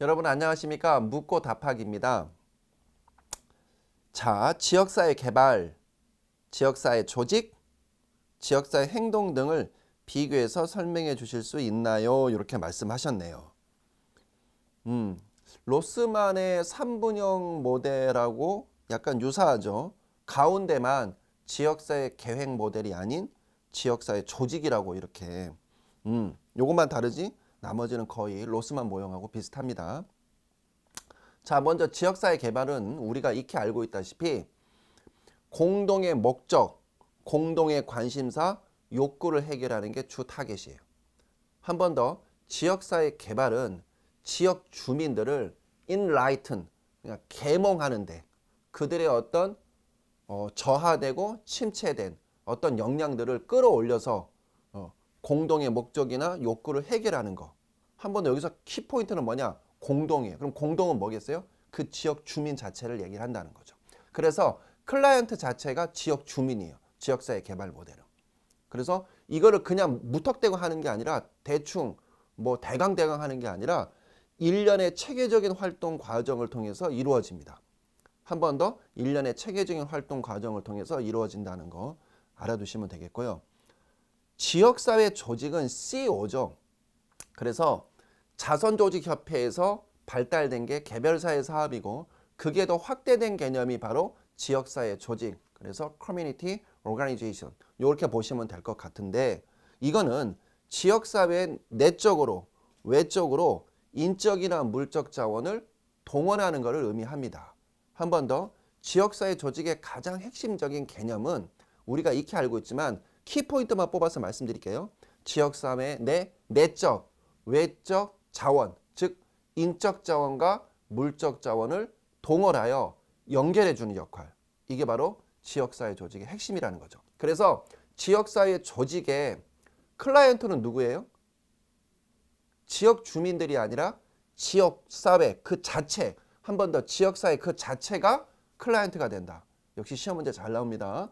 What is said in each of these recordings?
여러분 안녕하십니까? 묻고 답하기입니다. 자, 지역사회 개발, 지역사회 조직, 지역사회 행동 등을 비교해서 설명해 주실 수 있나요? 이렇게 말씀하셨네요. 음, 로스만의 3분형 모델하고 약간 유사하죠. 가운데만 지역사회 계획 모델이 아닌 지역사회 조직이라고 이렇게 음, 요것만 다르지 나머지는 거의 로스만 모형하고 비슷합니다. 자, 먼저 지역사회 개발은 우리가 익히 알고 있다시피 공동의 목적, 공동의 관심사, 욕구를 해결하는 게 주 타겟이에요. 한 번 더 지역사회 개발은 지역 주민들을 enlighten, 그냥 계몽하는데 그들의 어떤 어, 저하되고 침체된 어떤 역량들을 끌어올려서 어, 공동의 목적이나 욕구를 해결하는 거. 한번더 여기서 키포인트는 뭐냐? 공동이에요. 그럼 공동은 뭐겠어요? 그 지역 주민 자체를 얘기를 한다는 거죠. 그래서 클라이언트 자체가 지역 주민이에요. 지역사회 개발 모델은. 그래서 이거를 그냥 무턱대고 하는 게 아니라 대충 뭐 대강대강 하는 게 아니라 일련의 체계적인 활동 과정을 통해서 이루어집니다. 한 번 더 일련의 체계적인 활동 과정을 통해서 이루어진다는 거 알아두시면 되겠고요. 지역사회 조직은 CO죠. 그래서 자선조직협회에서 발달된 게 개별사회 사업이고 그게 더 확대된 개념이 바로 지역사회 조직 그래서 커뮤니티 오가니제이션 이렇게 보시면 될 것 같은데 이거는 지역사회 내적으로 외적으로 인적이나 물적 자원을 동원하는 것을 의미합니다. 한 번 더 지역사회 조직의 가장 핵심적인 개념은 우리가 익히 알고 있지만 키포인트만 뽑아서 말씀드릴게요. 지역사회 내 내적, 외적 자원, 즉 인적 자원과 물적 자원을 동원하여 연결해 주는 역할. 이게 바로 지역사회 조직의 핵심이라는 거죠. 그래서 지역사회 조직의 클라이언트는 누구예요? 지역 주민들이 아니라 지역 사회 그 자체 한 번 더 지역 사회 그 자체가 클라이언트가 된다. 역시 시험 문제 잘 나옵니다.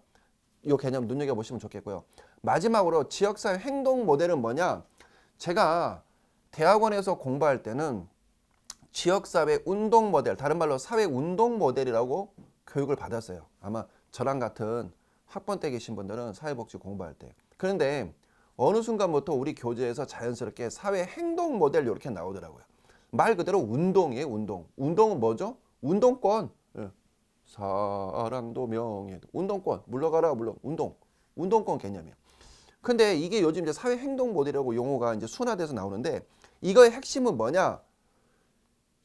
이 개념 눈여겨 보시면 좋겠고요. 마지막으로 지역 사회 행동 모델은 뭐냐? 제가 대학원에서 공부할 때는 지역 사회 운동 모델, 다른 말로 사회 운동 모델이라고 교육을 받았어요. 아마 저랑 같은 학번 때 계신 분들은 사회복지 공부할 때. 그런데 어느 순간부터 우리 교재에서 자연스럽게 사회 행동 모델 이렇게 나오더라고요. 말 그대로 운동이에요, 운동. 운동은 뭐죠? 운동권. 예. 사랑도 명예도. 운동권. 물러가라, 물러. 운동. 운동권 개념이에요. 근데 이게 요즘 이제 사회 행동 모델이라고 용어가 이제 순화돼서 나오는데 이거의 핵심은 뭐냐?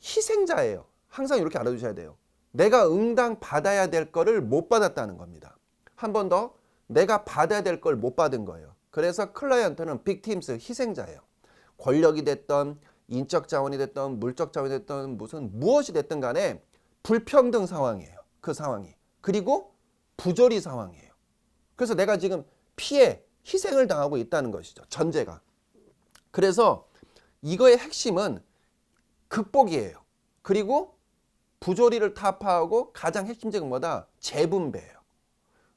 희생자예요. 항상 이렇게 알아두셔야 돼요. 내가 응당 받아야 될 거를 못 받았다는 겁니다. 한 번 더 내가 받아야 될 걸 못 받은 거예요. 그래서 클라이언트는 빅팀스 희생자예요. 권력이 됐던 인적 자원이 됐던 물적 자원이 됐던 무슨 무엇이 됐든 간에 불평등 상황이에요. 그 상황이. 그리고 부조리 상황이에요. 그래서 내가 지금 피해 희생을 당하고 있다는 것이죠. 전제가. 그래서 이거의 핵심은 극복이에요. 그리고 부조리를 타파하고 가장 핵심적인 뭐다? 재분배예요.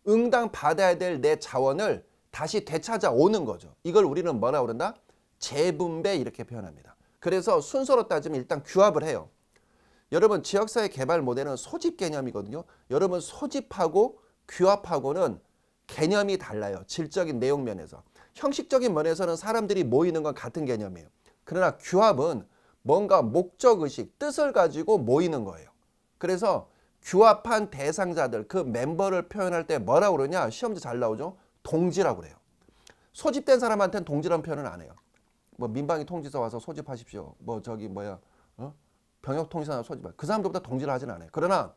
응당 받아야 될 내 자원을 다시 되찾아오는 거죠. 이걸 우리는 뭐라 그런다? 재분배 이렇게 표현합니다. 그래서 순서로 따지면 일단 규합을 해요. 여러분 지역사회 개발 모델은 소집 개념이거든요. 여러분 소집하고 규합하고는 개념이 달라요. 질적인 내용 면에서. 형식적인 면에서는 사람들이 모이는 건 같은 개념이에요. 그러나 규합은 뭔가 목적 의식, 뜻을 가지고 모이는 거예요. 그래서 규합한 대상자들, 그 멤버를 표현할 때 뭐라 그러냐? 시험지 잘 나오죠? 동지라고 그래요. 소집된 사람한테는 동지라는 표현은 안 해요. 뭐 민방위 통지서 와서 소집하십시오. 뭐 저기 뭐야? 어? 병역 통지서 소집하. 그 사람들보다 동지를 하진 않아요. 그러나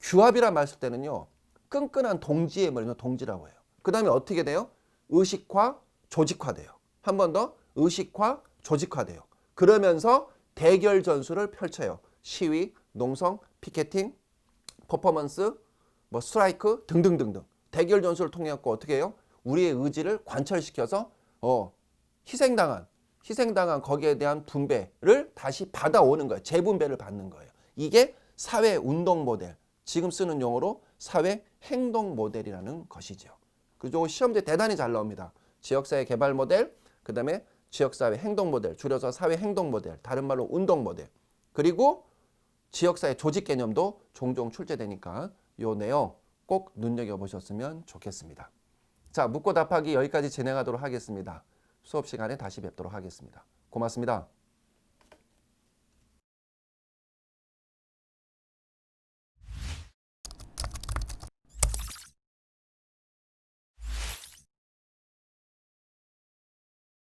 규합이란 말쓸 때는요. 끈끈한 동지의 말이면 동지라고 해요. 그 다음에 어떻게 돼요? 의식화, 조직화돼요. 한 번 더 의식화, 조직화돼요. 그러면서 대결 전술을 펼쳐요. 시위, 농성, 피켓팅, 퍼포먼스, 뭐 스트라이크 등등등등. 대결 전술을 통해 갖고 어떻게 해요? 우리의 의지를 관철시켜서 어 희생당한 희생당한 거기에 대한 분배를 다시 받아오는 거예요. 재분배를 받는 거예요. 이게 사회 운동 모델, 지금 쓰는 용어로 사회 행동 모델이라는 것이죠. 그리고 시험제 대단히 잘 나옵니다. 지역사회 개발 모델, 그 다음에 지역사회 행동 모델, 줄여서 사회 행동 모델, 다른 말로 운동 모델. 그리고 지역사회 조직 개념도 종종 출제되니까 요 내용 꼭 눈여겨보셨으면 좋겠습니다. 자, 묻고 답하기 여기까지 진행하도록 하겠습니다. 수업 시간에 다시 뵙도록 하겠습니다. 고맙습니다.